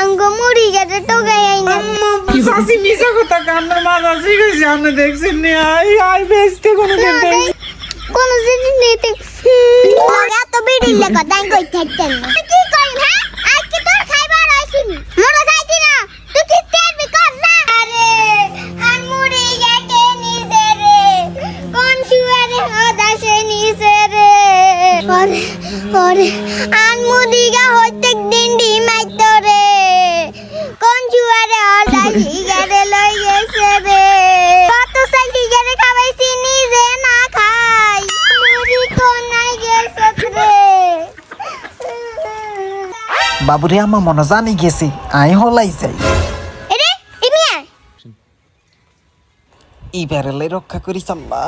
আঙ্গ মুড়ি গেছে টোকাই আইনা। সাসি মিশা কথা কান্নার মাথা শিখেছি আপনি দেখছেন নি? আই আই বেস্টে কোনো দিন কোন জিনিস নিতে লাগা তো। বিড়ি লাগা দাই কই থাকতেন কি কই হ্যাঁ? আজ কি তোর খাইবার আইছিনি? মোরা খাইতি না? তুই কি তেল বিকাশ না। আরে আন মুড়ি গেছে নিছে রে। কোন শুয়ারে হদাসে নিছে রে। ওরে ওরে আন মুড়ি গা হদাসি গেরে লই গেছে রে কত খাওয়াইছি নিজে না খাই। মুড়ি গেছে রে। বাবুরে আমার মনে জানি গেছে আই হলাই যাই। এরে ইমিয়া এইবারে রক্ষা করি চাল্লা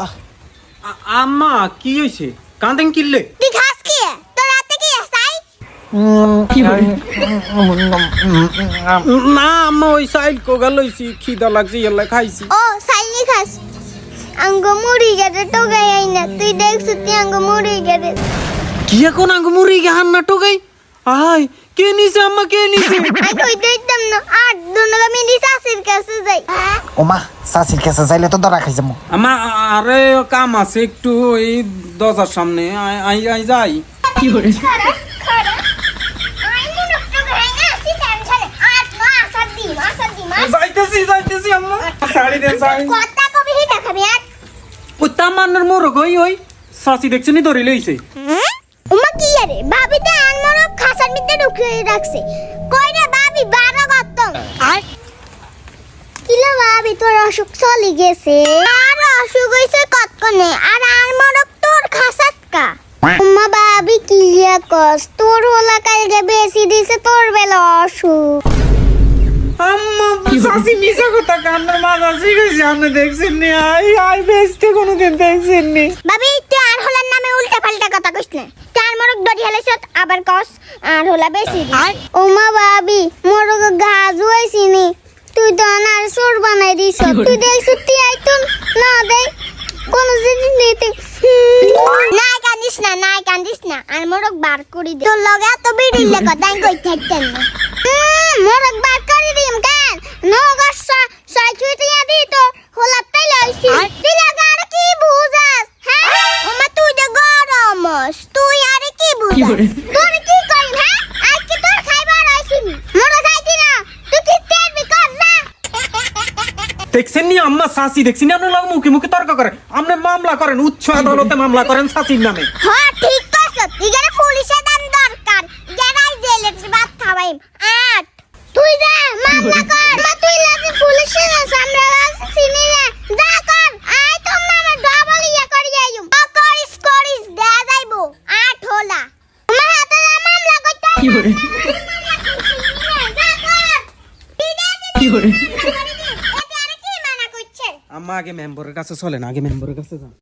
আম্মা কি হয়েছে কাঁদেন কিনলে তুই খাস কি তোর রাতে কি আসাই না আম্মা ওই সাইড কোগা লইছি খিদা লাগছে এলা খাইছি। ও সাইনি খাস। আঙ্গ মুড়ি গেছে টোকাই আইনা তুই দেখছ তুই আঙ্গ মুড়ি গেছে কি এখন আঙ্গ মুড়ি গে হান্না টোকাই আই কে নিছে আম্মা কে নিছে? আই কই দিতাম না আর দুনগা মিনি শাশুর কাছে যাই। ওমা সাসির কাছে যাইলে তো ধরা খাই যাব আমা আরে কাম আছে একটু এই দরজার সামনে আই- আই আই যাই। খারা খারা শাড়ি দেন শাড়ি কথা কবি হি দেখাবি আর ওই তামান্নার মোরগ ওই ওই। সাসি দেখছেনি ধরে লইছে। উমা কি আরে ভাবি তো আর খাসার মধ্যে ঢুকিয়ে রাখছে। কই রে ভাবি বারো গতম আর কিলো ভাবি তোর অসুখ চলে গেছে। আর অসুখ হইছে কতক্ষণে আর আর মরক তোর খাসাত কা উম্মা ভাবি কি কস? তোর হলা কালকে বেশি দিছে তোর বেলা অসুখ। আম্মা মিশা কথা কান্নার মাথা শিখেছি আপনি দেখছেন নি? আই আই বেস্টে কোনো দিন দেখছেন নি। ভাবি তুই আর হলার নামে উল্টা পাল্টা কথা কইস না। তার মরক দড়ি হেলেছ আবার কস আর হলা বেশি আর? ওমা ভাবি মরক গাছ হইছি নি। তুই তো আর সোর বানাই দিছ। তুই দেখছ তুই আইতুম না দে কোন জিনিস নিতে না কান্দিস না না কান্দিস না আর মরক বার করি দে। তোর লগে এত বিড়ি লাগা দাই কই থাকতেন না। মরক বার সাই ছুঁতে দি তো হলা তাই লাইছি কি বুঝাস হ্যাঁ ওমা তুই তো গরমস তুই আর কি বুঝাস তোর কি কইম হ্যাঁ আজ কি তোর খাইবার আইছিনি মরক খাইতি না তুই কি তেল বিকাশ না দেখছেন নি আম্মা সাসি দেখছেন আপনি লোক মুখে মুখে তর্ক করেন আপনি মামলা করেন উচ্চ আদালতে মামলা করেন সাসির নামে হ্যাঁ ঠিক কইছ ইগারে পুলিশের দাম দরকার গেরাই জেলের বাদ খাওয়াইম আট তুই যা মামলা কর মা পুলিশের সামনে আছে চিনি না যা কর আই তো মামা ডাবল ইয়া করি আইম করিস করিস দে যাইবো। আট হোলা। তোমার হাতে না মামলা করতে কি করে যা কি করে কি মানা করছে আম্মা আগে মেম্বরের কাছে চলেন আগে মেম্বরের কাছে যান।